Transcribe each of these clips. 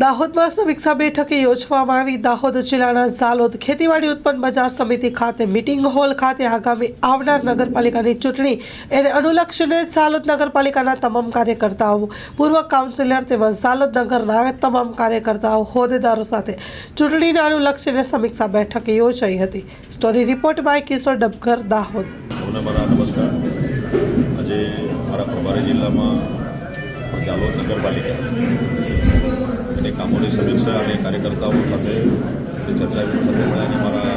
દાહોદમાં સમીક્ષા બેઠકે યોજવામાં આવી દાહોદ જિલ્લાના ઝાલોદ ખેતીવાડી ઉત્પન્ન બજાર સમિતિ ખાતે મિટિંગ હોલ ખાતે આગામી આવનાર નગરપાલિકાની ચૂંટણી એને અનુલક્ષીને ઝાલોદ નગરપાલિકાના તમામ કાર્યકર્તાઓ, પૂર્વ કાઉન્સિલર તેમજ ઝાલોદ નગરના તમામ કાર્યકર્તાઓ, હોદ્દેદારો સાથે ચૂંટણીને અનુલક્ષીને સમીક્ષા બેઠક યોજાઈ હતી. Story report by Kishore Dabkar Dahod. આજે જિલ્લામાં નગરપાલિકા એની કામોની સમીક્ષા અને કાર્યકર્તાઓ સાથે ચર્ચા સાથે મળ્યા અને મારા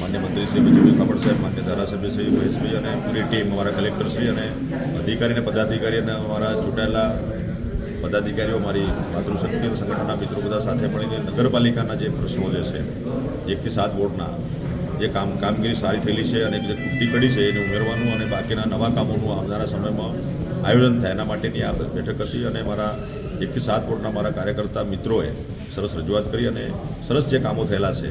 માન્ય મંત્રીશ્રી બીજુભાઈ કાપડ સાહેબ, માન્ય ધારાસભ્ય શ્રી મહેશભાઈ અને પૂરી ટીમ અમારા કલેક્ટરશ્રી અને અધિકારી અને પદાધિકારી અને અમારા ચૂંટાયેલા પદાધિકારીઓ, મારી માતૃશક્તિ અને સંગઠનના મિત્રો બધા સાથે મળીને નગરપાલિકાના જે પ્રશ્નો જે છે એકથી સાત વોર્ડના, જે કામ, કામગીરી સારી થયેલી છે અને જે તૂટી પડી છે એને ઉમેરવાનું અને બાકીના નવા કામોનું આવનારા સમયમાં આયોજન થાય એના માટેની આ બેઠક હતી અને મારા એકથી સાત વોર્ડના મારા કાર્યકર્તા મિત્રોએ સરસ રજૂઆત કરી અને સરસ જે કામો થયેલા છે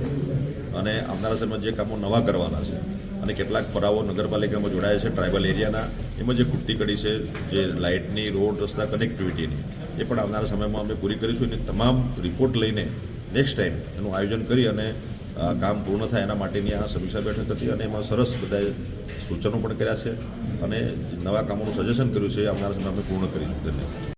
અને આવનારા સમયમાં જે કામો નવા કરવાના છે અને કેટલાક પરાવો નગરપાલિકામાં જોડાયા છે ટ્રાઇબલ એરિયાના એમાં જે ખૂટતી કડી છે, જે લાઇટની, રોડ, રસ્તા કનેક્ટિવિટીની એ પણ આવનારા સમયમાં અમે પૂરી કરીશું અને તમામ રિપોર્ટ લઈને નેક્સ્ટ ટાઈમ એનું આયોજન કરી અને કામ પૂર્ણ થાય એના માટેની આ સમીક્ષા બેઠક હતી અને એમાં સરસ બધાએ સૂચનો પણ કર્યા છે અને નવા કામોનું સજેશન કર્યું છે એ આવનારા સમયમાં અમે પૂર્ણ કરીશું. તેને